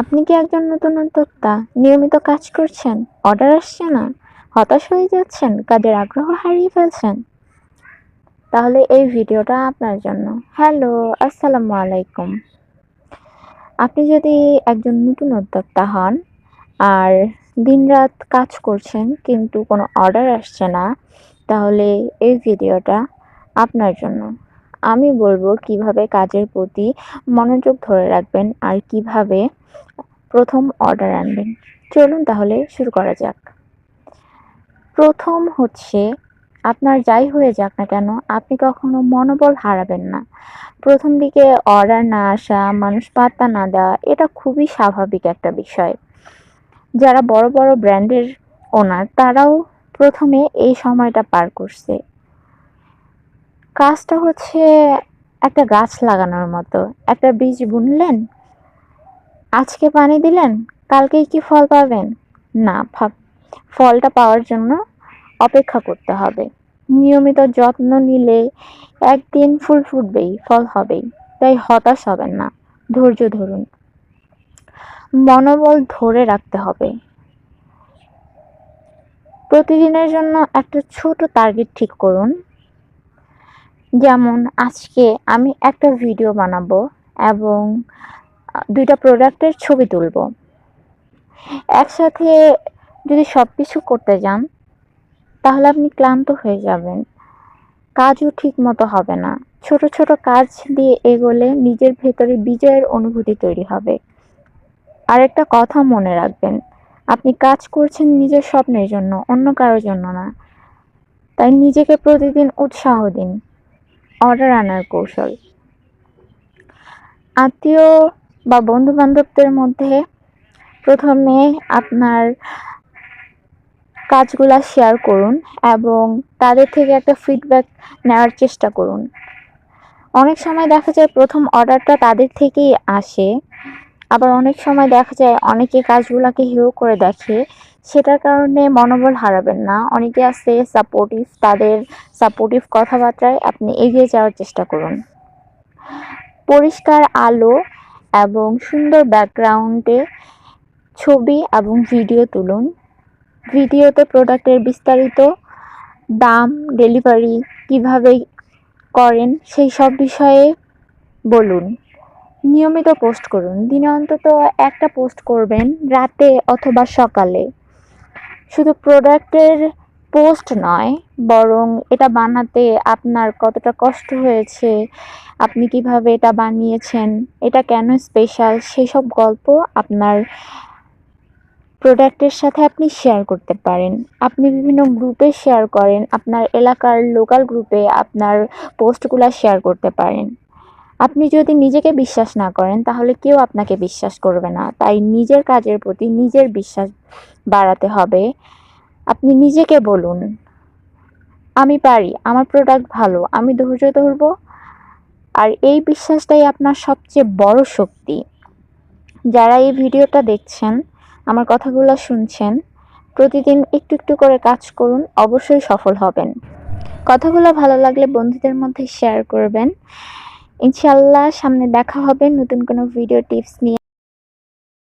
আপনি কি একজন নতুন উদ্যোক্তা? নিয়মিত কাজ করছেন? অর্ডার আসছে না? হতাশ হয়ে যাচ্ছেন? কাজের আগ্রহ হারিয়ে ফেলছেন? তাহলে এই ভিডিওটা আপনার জন্য। হ্যালো, আসসালামু আলাইকুম। আপনি যদি একজন নতুন উদ্যোক্তা হন আর দিনরাত কাজ করছেন কিন্তু কোনো অর্ডার আসছে না, তাহলে এই ভিডিওটা আপনার জন্য। আমি বলব কীভাবে কাজের প্রতি মনোযোগ ধরে রাখবেন আর কীভাবে প্রথম অর্ডার আনবেন। চলুন তাহলে শুরু করা যাক। প্রথম হচ্ছে, আপনার যাই হয়ে যাক না কেন, আপনি কখনো মনোবল হারাবেন না। প্রথম দিকে অর্ডার না আসা, মানুষ পাত্তা না দেওয়া, এটা খুবই স্বাভাবিক একটা বিষয়। যারা বড় বড় ব্র্যান্ডের ওনার তারাও প্রথমে এই সময়টা পার করছে। কাজটা হচ্ছে একটা গাছ লাগানোর মতো। একটা বীজ বুনলেন, আজকে পানি দিলেন, কালকেই কি ফল পাবেন? না ফলটা পাওয়ার জন্য অপেক্ষা করতে হবে। নিয়মিত যত্ন নিলে একদিন ফুল ফুটবেই, ফল হবেই, তাই হতাশ হবেন না, ধৈর্য ধরুন। মনোবল ধরে রাখতে হবে। প্রতিদিনের জন্য একটা ছোট টার্গেট ঠিক করুন। যেমন আজকে আমি একটা ভিডিও বানাবো এবং দুইটা প্রোডাক্টের ছবি তুলব। একসাথে যদি সব কিছু করতে যান, তাহলে আপনি ক্লান্ত হয়ে যাবেন। কাজও ঠিক মতো হবে না। ছোট ছোট কাজ দিয়ে এগোলে নিজের ভেতরে বিজয়ের অনুভূতি তৈরি হবে। আর একটা কথা মনে রাখবেন, আপনি কাজ করছেন নিজের স্বপ্নের জন্য, অন্য কারোর জন্য না। তাই নিজেকে প্রতিদিন উৎসাহ দিন। অর্ডার আনার কৌশল। আত্মীয় বা বন্ধু বান্ধবদের মধ্যে প্রথমে আপনার কাজগুলো শেয়ার করুন এবং তাদের থেকে একটা ফিডব্যাক নেওয়ার চেষ্টা করুন। অনেক সময় দেখা যায় প্রথম অর্ডারটা তাদের থেকেই আসে। আবার অনেক সময় দেখা যায় অনেকে কাজগুলোকে হেও করে দেখে, সেটার কারণে মনোবল হারাবেন না। অনেকে আছে সাপোর্টিভ তাদের সাপোর্টিভ কথাবার্তায় আপনি এগিয়ে যাওয়ার চেষ্টা করুন। পরিষ্কার আলো এবং সুন্দর ব্যাকগ্রাউন্ডে ছবি এবং ভিডিও তুলুন। ভিডিওতে প্রোডাক্টের বিস্তারিত দাম, ডেলিভারি কীভাবে করেন সেই সব বিষয়ে বলুন। নিয়মিত পোস্ট করুন। দিনে অন্তত একটা পোস্ট করবেন রাতে অথবা সকালে। শুধু প্রোডাক্টের পোস্ট নয়, বরং এটা বানাতে আপনার কতটা কষ্ট হয়েছে, আপনি কীভাবে এটা বানিয়েছেন, এটা কেন স্পেশাল সেই সব গল্প আপনার প্রোডাক্টের সাথে আপনি শেয়ার করতে পারেন। আপনি বিভিন্ন গ্রুপে শেয়ার করেন, আপনার এলাকার লোকাল গ্রুপে আপনার পোস্টগুলো শেয়ার করতে পারেন। আপনি যদি নিজেকে বিশ্বাস না করেন, তাহলে কেউ আপনাকে বিশ্বাস করবে না। তাই নিজের কাজের প্রতি নিজের বিশ্বাস বাড়াতে হবে। আপনি নিজেকে বলুন, আমি পারি, আমার প্রোডাক্ট ভালো, আমি ধৈর্য ধরবো। আর এই বিশ্বাসটাই আপনার সবচেয়ে বড় শক্তি। যারা এই ভিডিওটা দেখছেন, আমার কথাগুলো শুনছেন, প্রতিদিন একটু একটু করে কাজ করুন, অবশ্যই সফল হবেন। কথাগুলো ভালো লাগলে বন্ধুদের মধ্যে শেয়ার করবেন। ইনশাল্লাহ সামনে দেখা হবে নতুন কোনো ভিডিও টিপস নিয়ে।